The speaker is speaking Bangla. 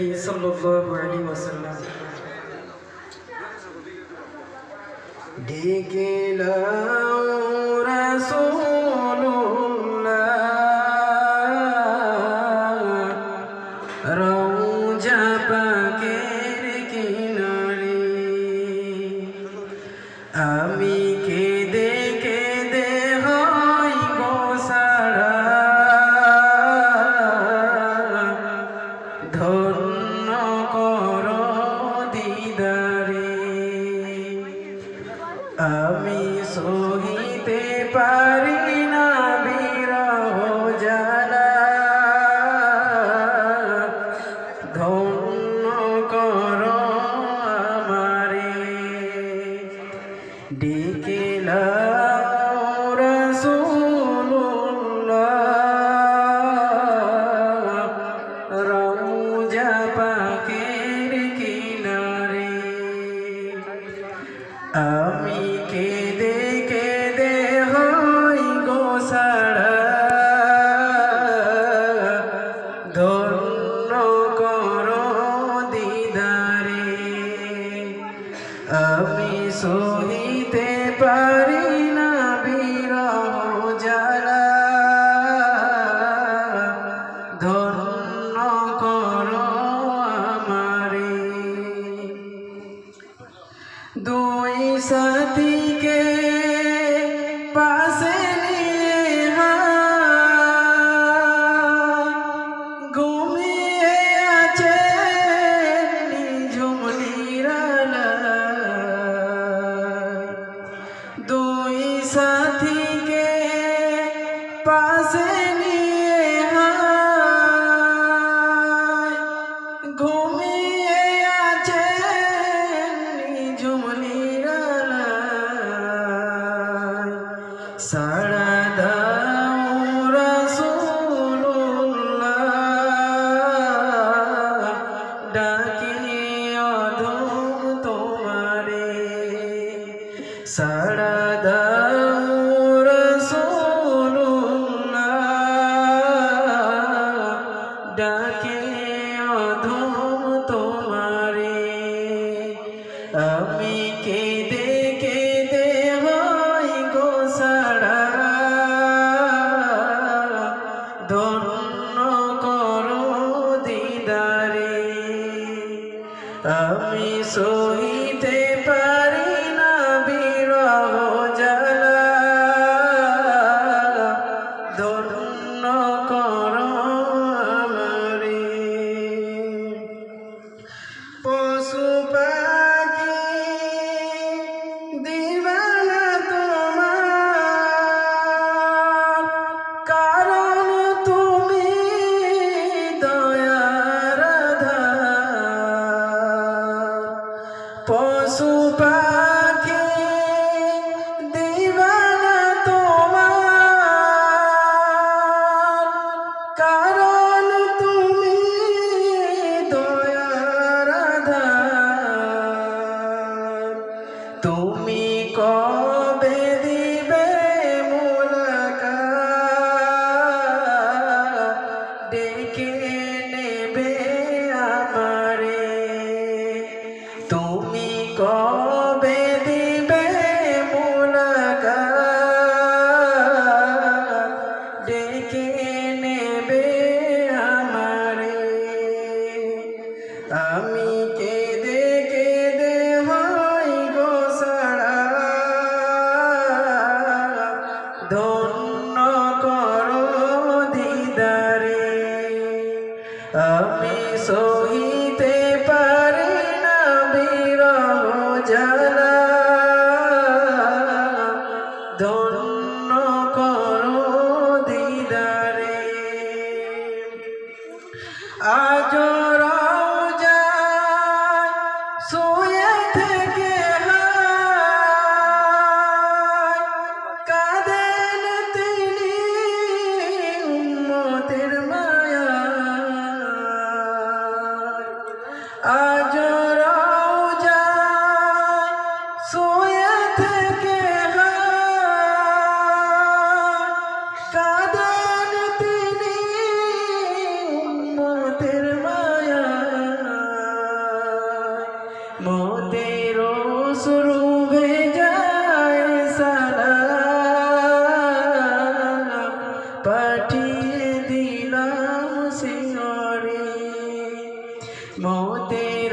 صلى الله عليه وسلم. ديكي لا আমি সহিতে পারি না বিরহ জানা। ধন আমি সহিতে পারি সাথীকে পাশে নিয়ে ঘুমিয়ে আছে ঝুমলিরা সারা ডাক তুমি কর ধন্য কর দিদারে। আমি সহিতে পারি না বিরহ যা শুরু হয়ে যায় সালাম পাঠিয়ে দিলাম সিহরে মতের